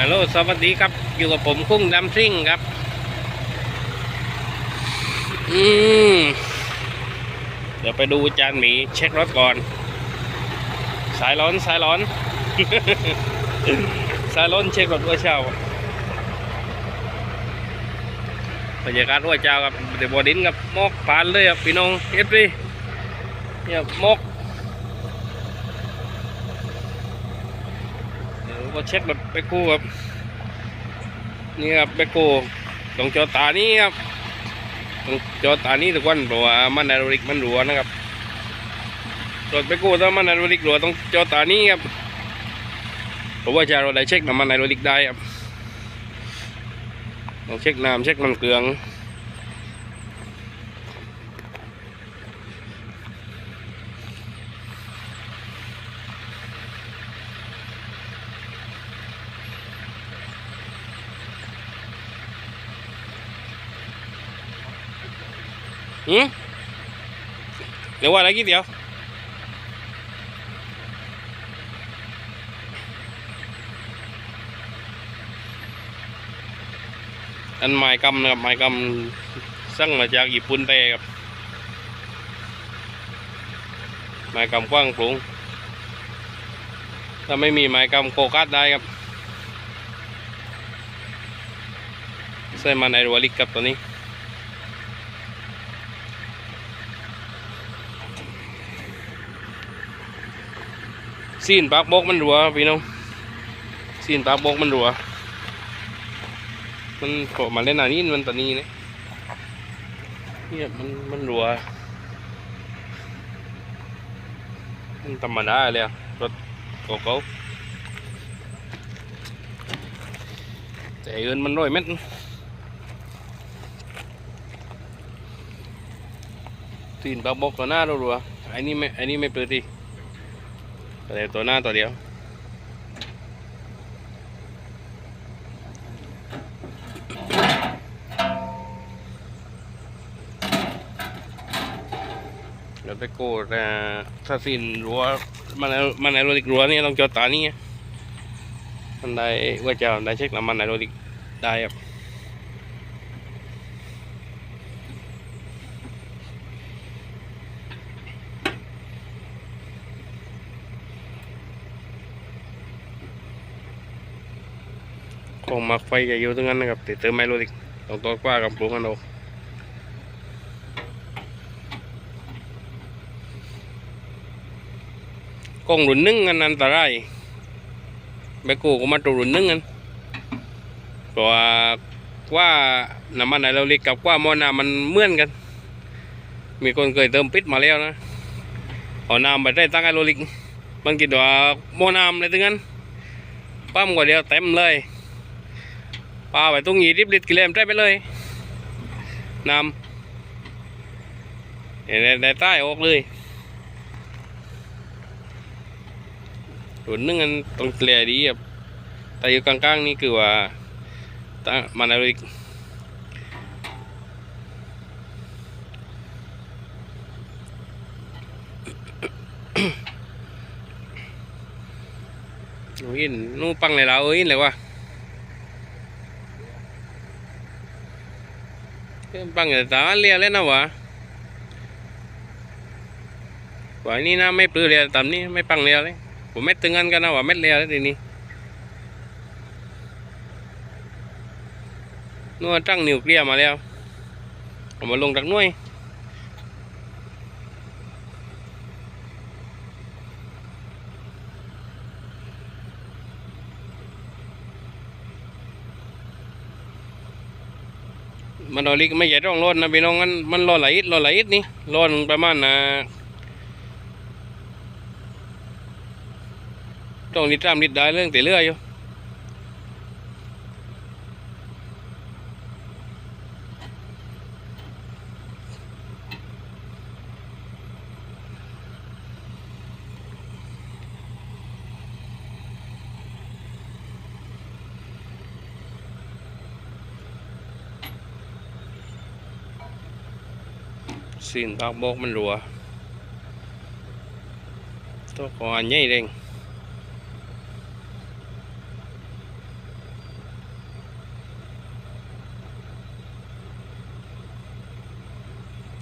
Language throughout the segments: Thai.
ฮัลโหลสวัสดีครับ อยู่กับผมคุ้งดำซิ่งครับ อืมเดี๋ยวไปดูจานหมีเช็ครถก่อน สายร้อนสายร้อน สายร้อนเช็ครถว่าเช้าบรรยากาศว่าเช้าครับเดี๋ยวบอดินกับมอกผ่านเลยครับพี่น้องเอฟซีเนี่ยมอกเดี๋ยว ก็เช็คแบบไปกู้ครับนี่ครับไปกู้ตรงจอตานี้ครับต้องจอตานี้ทุกวันเพราะว่ามันไอโรลิกมันรัวนะครับรถไปกู้ถ้ามันไอโรลิกรัวต้องจอตานี้ครับเพราะว่าจะเราได้เช็คน้ำมันไอโรลิกได้ครับต้องเช็คน้ำเช็คน้ำเกลือง หืมเดี๋ยวว่าอะไรกี่เดี๋ยวอันไม้กำนะครับไม้กำสั่งมาจากญี่ปุ่นแต่ครับไม้กำกว้างปรุงถ้าไม่มีไม้กำโกกัดได้ครับใส่มันไอรัวลิกครับตัวนี้ ซีนปากบกมันรัวพี่น้องซีนปากบกมันรัว มันโผล่มาเล่นหนานี้มันตอนนี้เนี่ยเนี่ยมันมันรัวมันธรรมดาเลยอะรถโกโก้แต่เอินมันร้อยเม็ดซีนปากบกตัวหน้ารัวๆไอ้นี่ไม่ไอ้นี่ไม่เปิดดิ แต่ตัวหน้าตัวเดียวเดี๋ยวไปโกดอ่าถ้าสินรั้วมันมันไอโรลิกรั้วนี่ต้องจอดตานี่ไงมันได้ว่าจะได้เช็คน้ำมันไอโรลิกได้ครับ ของมักไฟจะอยู่ตรงนั้นนะครับแต่เติมไอโรลิกต้องตัวกว่ากับปรุงกันเอากองรุ่นหนึ่งอันอันตรายแบกูก็มาตัวรุ่นหนึ่งกันเพราะว่าว่าน้ำมันไอโราลิกกับว่ามอน้ำมันเหมือนกัน มีคนเคยเติมปิดมาแล้วนะเอาน้ำไปได้ตั้งไอโรลิกบางทีว่ามอน้ำอะไรตั้งนั้นปั๊มกว่าเดียวเต็มเลย ปลาไปตรงนี้ริบลิตรกิเลมได้ไปเลยนำเห็นได้ใต้ออกเลยส่วนนึงอันต้องเกลี่ยดีครับแต่อยู่กลางๆนี่คือว่าตั้งมันอะไรอีกโอ้ยนู่ปังเลยแล้วเอ้ยเลยวะเอ้ย ปังเลยตาเลียเล่นนะวะวะนี่นะไม่ปลื้อเลียตามนี้ไม่ปังเลียเลยผมไม่ตึงกันกันนะวะไม่เลียเลยทีนี้นู่นตั้งนิวเคลียร์มาแล้วผมมาลงจากน่วย มันรอลิกไม่ใหญ่ร่องรอดนะพี่น้องมันมันรอไหลายอิดรอไหลายอิดนี่รอนประมาณนะต้องลิตรตามลิตรได้เรื่องแต่เรื่อยอยู่ xin bao bố mình lùa tôi còn nhây đen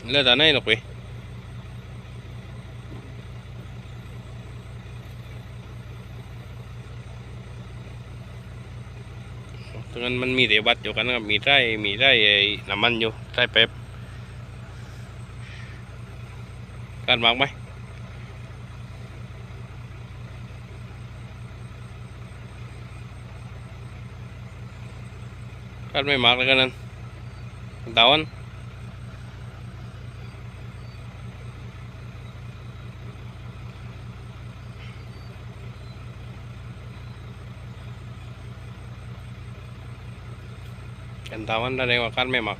lên. Đá này là quý. Tuan mình mi để bắt cho kan mi trai mi trai nằm ăn vô trai ากไหมการไม่มากแล้วกันนั้นตาวัน กันตาวันได้เรียกว่าการไม่หมัก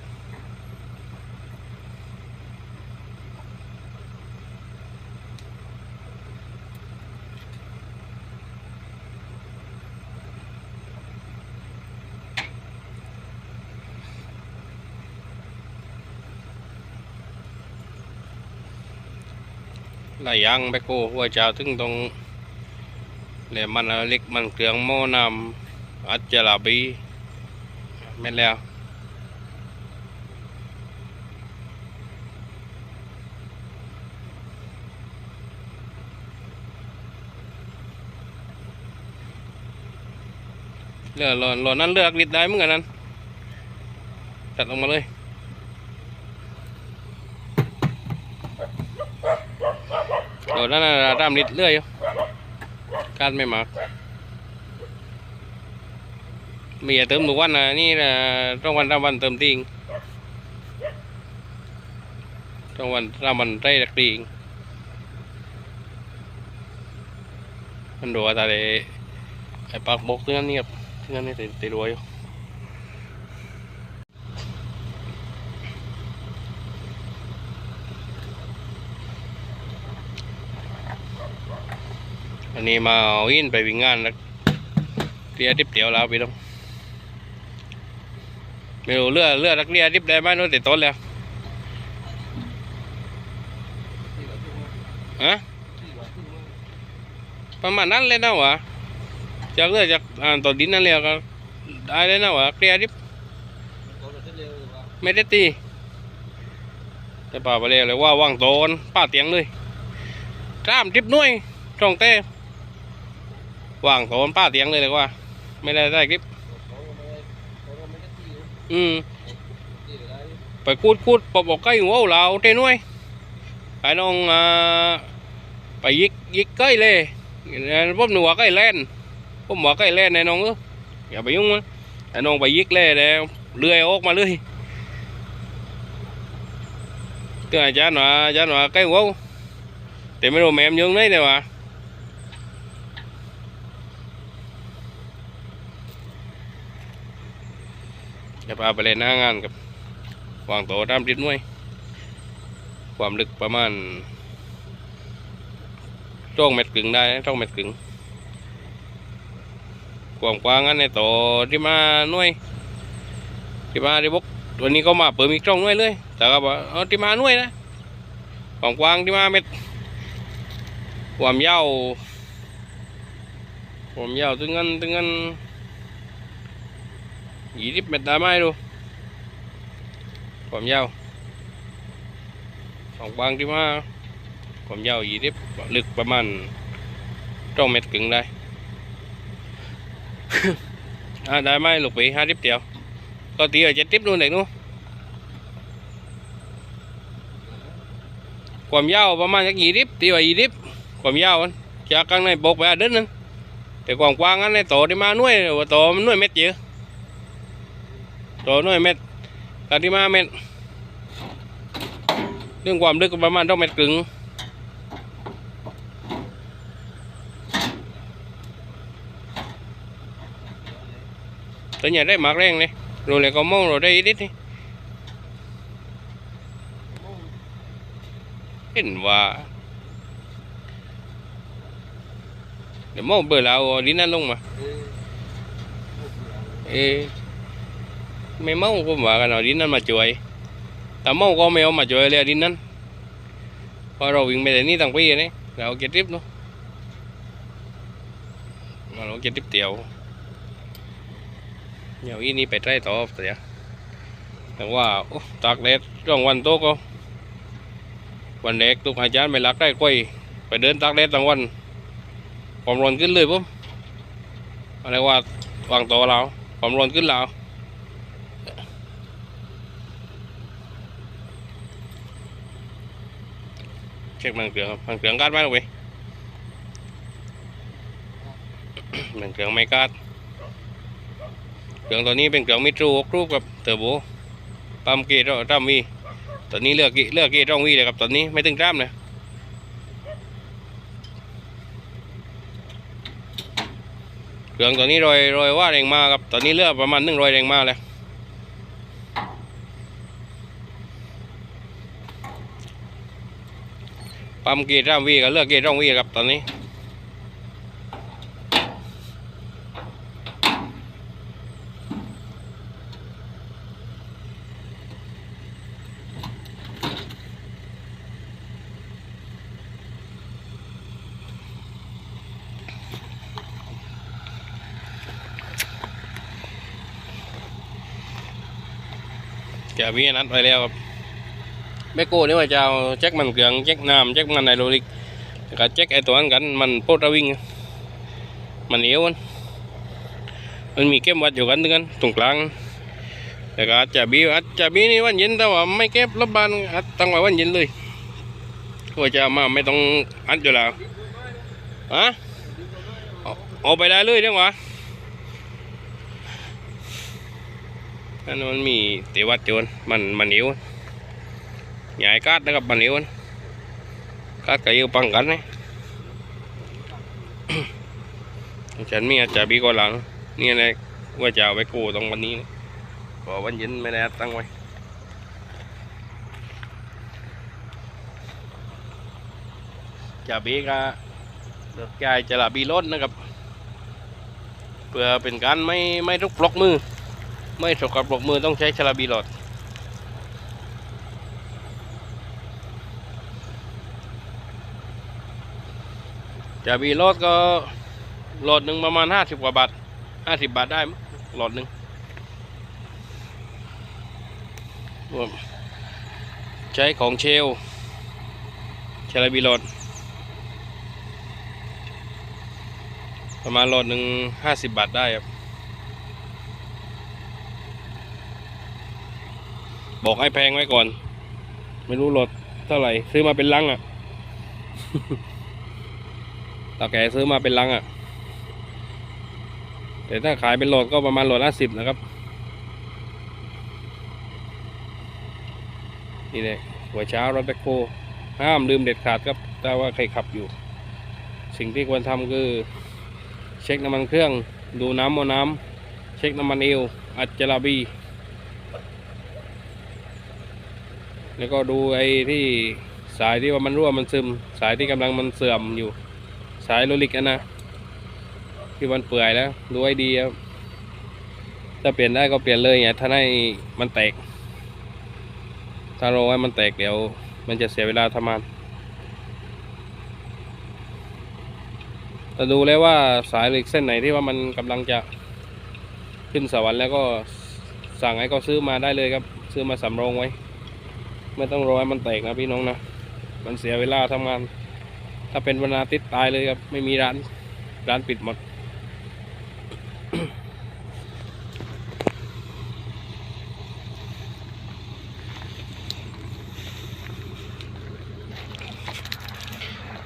ห ลายยางไปโก้หัวเจ้าถึงตรงแหลมมันเล็กมันเครื่องหม้อน้ำอัจจาระบีแม่แล้วเลือกหลอนหลอนนั้นเลือกลิดได้เหมือนกันนั้นตัดออกมาเลย หลอนนั้นน่ะตามลิดเลื่อยอยู่การไม่มากมีอย่าเติมทุกวันนะนี่นะต้องวันตามวันเติมติงต้องวันตามวันได้ดักติงมันดูว่าตาเลยไอ้ปากบกเรื่องนี้ครับงั้นนี่ติดติดรั้วอยู่ อันนี้มาเอาอินไปวิ่งงานแล้วเรียดิบเดียวแล้วพี่ต้องไม่รู้เลือดเลือดักเรียดิบได้ไหมโน้นติดต้นแล้วฮะประมาณนั้นเลยนะวะจากเลือดจากอ่านต่อดินนั่นเลยก็ได้เลยนะวะเคลียร์ดิไม่ได้ตีแต่ป่าไปเลยเลยว่าว่างโตนป้าเตียงเลยกล้ามดิบนุ้ยตรงเต้ ว่างโตนป้าเตียงเลยเลยว่า ไม่ได้ได้คลิป อืมไปคูดคูดปอบบอกใกล้หัวเราเต้นุ้ยไอ้น้องอ่าไปยิกยิกใกล้เลยพวกหนูว่าใกล้แลนผมบอกไอ้เล่นไอ้น้องเอออย่าไปยุ่งมันไอ้น้องไปยิกเล่แล้วเลื่อยออกมาเลยตัวอาจารย์ว่าอาจารย์ว่า cái หัวแต่ไม่รู้แมมยังไงเนี่ยวะ จะพาไปเล่นหน้างานกับวางโตตามติดมวย ความลึกประมาณจ้องเม็ดกึ่งได้จ้องเม็ดกึ่งกว้างกว้างๆอันในโตที่มาหน่วยที่มาที่บกวันนี้ก็มาเปิดมีกล้องหน่วยเลย แต่ก็บอกเอาที่มาหน่วยนะกว้างกว้างที่มาเม็ดความยาวความยาวถึงกันถึงกัน ยี่สิบเมตรได้ไหมดูความยาวกว้างกว้างที่มาความยาวยี่สิบลึกประมาณสองเมตรกึ่งได้ à, đại mai lục vị hai tiếp triệu có tí ở chết tiếp luôn này luôn ความยาวประมาณสักยี่สิบตีว่ายี่สิบความยาวจากข้างในบกไปอาดึงนึงแต่ความกว้างอันในโตที่มาหน่วยว่าโตมันหน่วยเม็ดเยอะ ตหน่วยเม็ดการที่มาเม็ดเรื่องความลึกก็ประมาณต้องเม็ดกึ่ง tới nhà đấy mặc đen này rồi lại có mông rồi đây ít đi hình và để mông bữa nào đi ăn luôn mà Ê, ไม่เมาผมว่ากันเอาดินนั้นมาช่วยแต่เมาก็ไม่เอามาช่วยเลยดินนั้นพอเราวิ่งไปแต่นี่ตั้งปีนี่เราเก็บริบเนาะเราเก็บริบเตียวเดี๋ยวอีนี้ไปไต้ต่อเสียแต่ว่าตากแดดร่องวันโตก็วันแรกตุกอาจารย์ไม่รักได้กล้วยไปเดินตากแดดทั้งวันความร้อนขึ้นเลยปุ๊บอะไรว่าวางตัวเราความร้อนขึ้นเรา ช็คมันเกลืองครับมันเกลืองกัดไหมลูกพี่มันเกลืองไม่กัดเกลืองตัวนี้เป็นเกลืองมิตรูกรูปกับเทอร์โบปั๊มเกตตั้มวีตอนนี้เลือกเกเลือกเกตร่องวีเลยครับตอนนี้ไม่ถึงจ้ามเลยเกลืองตัวนี้รอยรอยว่าแรงมากครับตอนนี้เลือกประมาณหนึ่งรอยแรงมากเลย ปั๊มเกตร่ามวีกับเลือกเกตร่องวีครับตอนนี้แกวีนัดไปแล้วครับ แม่โก้นี่ว่าจะเอาแจ็คมันเกลืองแจ็คน้ำแจ็คมันไนโรลิกแล้วก็แจ็คไอตัวนั้นกันมันโพดระวิ่งมันเหนียวมันมันมีเข้มวัดอยู่กันนึงกันตรงกลางแล้วก็อาจจะบีอาจจะบีนี่วันเย็นแต่ว่าไม่เก็บรถบานตั้งไว้วันเย็นเลยว่าจะมาไม่ต้องอัดอยู่แล้วอะเอาเอาไปได้เลยเดี๋ยววะนั่นมันมีเตวัดโจนมันมันเหนียว ใหญ่กาดนะครับมันเหนียวกาดกับยิวปังกันนี่ฉันมีอาจจะบีก่อนหลังนี่นะว่าจะเอาไว้กูตรงวันนี้นะพอวันเย็นไม่ได้ตั้งไว้จะบีก็เลือกใจจะละบีรถนะครับเพื่อเป็นการไม่ไม่ทุกปลอกมือ ไม่สกปรกมือต้องใช้ชลาบีหลอด จะบีหลอดก็หลอดหนึ่งประมาณห้าสิบกว่าบาทห้าสิบบาทได้หลอดหนึ่งรวมใช้ของเชลเชลบีหลอด ประมาณหลอดหนึ่งห้าสิบบาทได้ครับ บอกให้แพงไว้ก่อน ไม่รู้รถเท่าไหร่ ซื้อมาเป็นลังอะ่ะ ตาแกซื้อมาเป็นลังอะ่ะ แต่ถ้าขายเป็นโหลดก็ประมาณโหลดละสิบนะครับ นี่เลยหัวเช้ารถแบคโฮห้ามลืมเด็ดขาดครับถ้าว่าใครขับอยู่ สิ่งที่ควรทำคือ เช็คน้ำมันเครื่อง ดูน้ำมอน้ำเช็คน้ำมันเอว อัดจราบี แล้วก็ดูไอ้ที่สายที่ว่ามันรั่วมันซึม สายที่กำลังมันเสื่อมอยู่ สายโลลิกอันนะที่มันเปื่อยแล้วดูให้ดีครับถ้าเปลี่ยนได้ก็เปลี่ยนเลยไงถ้าให้มันแตก ถ้ารอให้มันแตกเดี๋ยว มันจะเสียเวลาทำงานแต่ดูแล้วว่าสายเหล็กเส้นไหนที่ว่ามันกำลังจะขึ้นสวรรค์แล้วก็สั่งให้เขาซื้อมาได้เลยครับ ซื้อมาสำรองไว้ ไม่ต้องรอให้มันแตกนะพี่น้องนะ มันเสียเวลาทำงาน ถ้าเป็นวันอาทิตย์ตายเลยครับ ไม่มีร้าน ร้านปิดหมด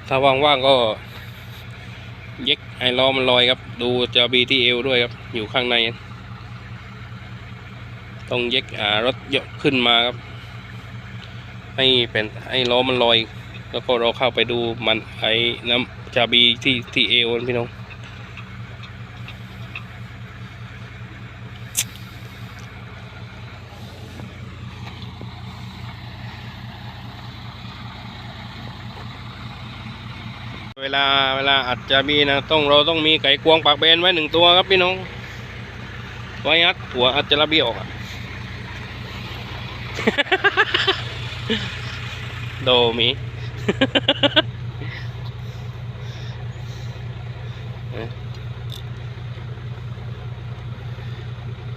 ถ้าว่างๆก็เย็กไอล้อมันลอยครับ ดูจะบีทีเอวด้วยครับ อยู่ข้างใน ต้องเย็กอ่ารถยกขึ้นมาครับ ให้เป็นให้ล้อมันลอย แล้วก็เราเข้าไปดูมันไอ้น้ำจาบีที่ที่เอวนพี่น้องเวลาเวลาอัดจาบีนะต้องเราต้องมีไก่กวงปากเบนไว้หนึ่งตัวครับพี่น้องไว้อัดหัวอัดจาบีออกอะโดมี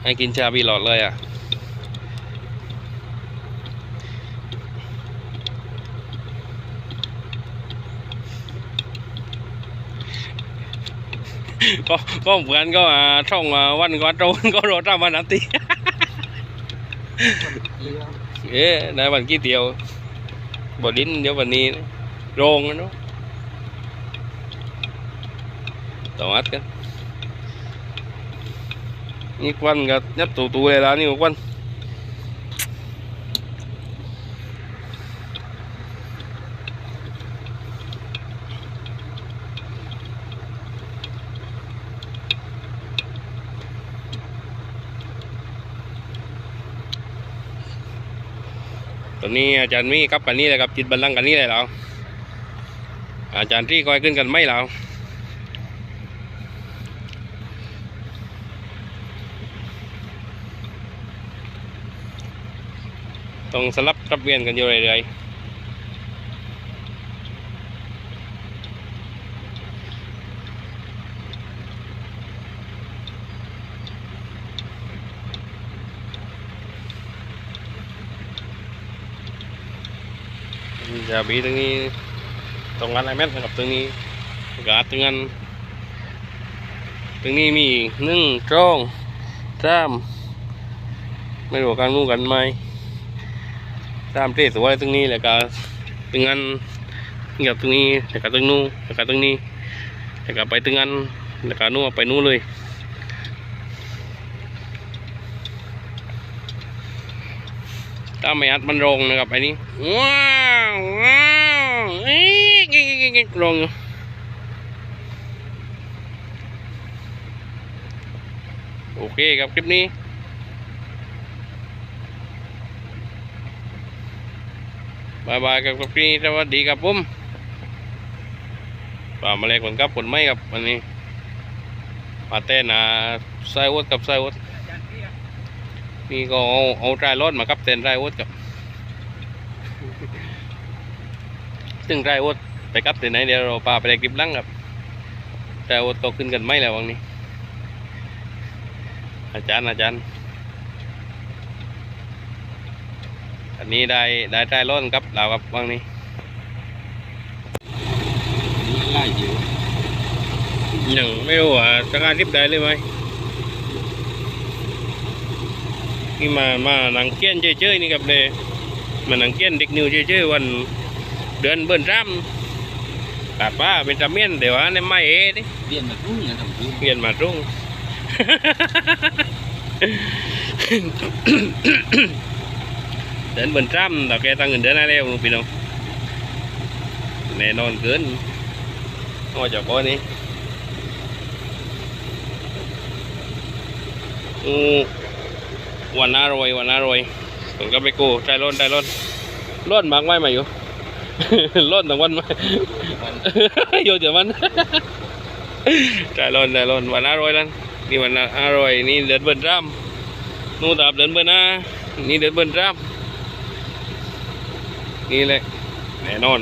ให้กินชาบีหลอดเลยอะ có có một anh có à, trong à, văn có trâu có đồ trăm anh ăn tí ế này bạn kia tiểu บ่ดินเดี๋ยววันนี้โรงนะเนาะต่ออัดกันนี่ควันก็ยับตูตูเลยแล้วนี่ควัน นี้อาจารย์มีกับกันนี่เลยครับจิตบัลลังกันนี่เลยเราอาจารย์ที่คอยขึ้นกันไม่เราต้องสลับรับเวียนกันอยู่เรื่อยๆ จะบีตรงนี้ตรงนั้นไอแมทกับตรงนี้กาตรงนั้นตรงนี้มีหนึ่งจ้องสามไม่รู้ว่ากันงูกันไหมตามเทสวยตรงนี้แล้วก็ตรงนั้นเงียบตรงนี้แล้วก็ตรงนู้นแล้วก็ตรงนี้แล้วก็ไปตรงนั้นแล้วก็นู้นไปนู้นเลย ถ้าไม่อัดมันลงนะครับไอ้นี้ว้าวว้าวเอ้ยกิ๊กกิ๊กกิ๊กลงอยู่โอเคครับคลิปนี้บายบายครับพี่สวัสดีครับผมป่ามาเล็กคนครับคนไม่ครับวันนี้มาเต้นอ่าไส้วดกับไส้วด นี่ก็เอาเอาใจรถมากับเต้นไส้วดกับซึ่งไส้วดไปกับเต้นไหนเดี๋ยวเราพาไปเล็กคลิปหลังครับไส้วดก็ขึ้นกันไม่แล้ววันนี้ อาจารย์อาจารย์ อันนี้ได้ได้ใจร้อนครับเราครับว่างนี้ไล่เยอะยังไม่รู้ว่าจะงานทิปได้เลยไหม นี่มามาหนังเกี้ยนเฉยๆนี่ครับเลยมาหนังเกี้ยนเด็กนิวเฉยๆวันเดือนเบิ้ลร่ำตัดป้าเป็นจำเมียนเดี๋ยวอันนี้ไม่เอ๋ดิเรียนมาทุ่งนะทำทุ่งเปลี่ยนมาตรงเดินเบิ้ลร่ำแต่แกตั้งเงินเดือนอะไรแล้วพี่น้องแน่นอนเกินโอ้เจ้าก้อนนี้อืม วันอร่อยวันอร่อยผมก็ไปกูใจร้อนใจร้อนร้อนมากไหมมาอยู่ร้อนทั้งวันไหมอยู่เดี๋ยวมันใจร้อนใจร้อนวันอร่อยแล้วนี่วันอร่อยนี่เดือดเบิ้ลร่ำนู่นตับเดินเบิ้ลนะนี่เดือดเบิ้ลร่ำนี่แหละแน่นอน